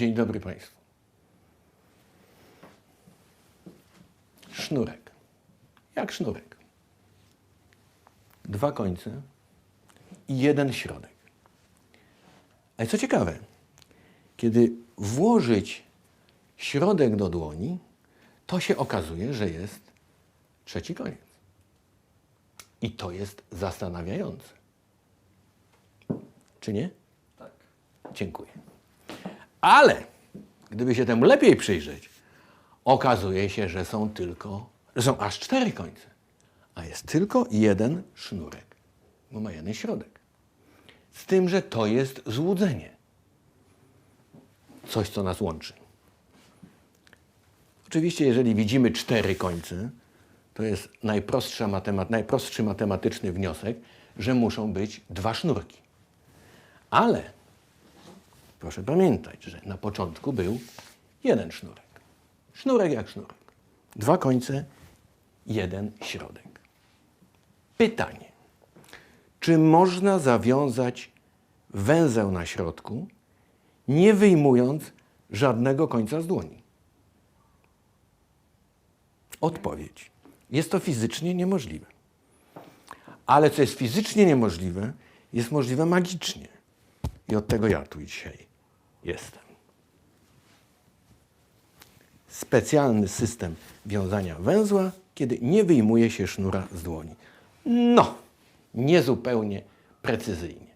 Dzień dobry Państwu. Sznurek. Jak sznurek. Dwa końce i jeden środek. Ale co ciekawe, kiedy włożyć środek do dłoni, to się okazuje, że jest trzeci koniec. I to jest zastanawiające. Czy nie? Tak. Dziękuję. Ale gdyby się temu lepiej przyjrzeć, okazuje się, że są tylko, że są aż cztery końce, a jest tylko jeden sznurek, bo ma jeden środek. Z tym, że to jest złudzenie. Coś, co nas łączy. Oczywiście, jeżeli widzimy cztery końce, to jest najprostsza matemat- najprostszy matematyczny wniosek, że muszą być dwa sznurki. Ale proszę pamiętać, że na początku był jeden sznurek. Sznurek jak sznurek. Dwa końce, jeden środek. Pytanie. Czy można zawiązać węzeł na środku, nie wyjmując żadnego końca z dłoni? Odpowiedź. Jest to fizycznie niemożliwe. Ale co jest fizycznie niemożliwe, jest możliwe magicznie. I od tego ja tu dzisiaj jestem. Specjalny system wiązania węzła, kiedy nie wyjmuje się sznura z dłoni. No, niezupełnie precyzyjnie.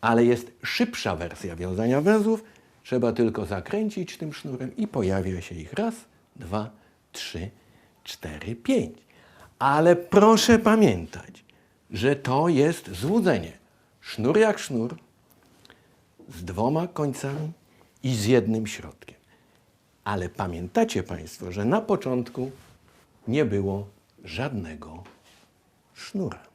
Ale jest szybsza wersja wiązania węzłów. Trzeba tylko zakręcić tym sznurem i pojawia się ich raz, dwa, trzy, cztery, pięć. Ale proszę pamiętać, że to jest złudzenie. Sznur jak sznur, z dwoma końcami i z jednym środkiem. Ale pamiętacie Państwo, że na początku nie było żadnego sznura.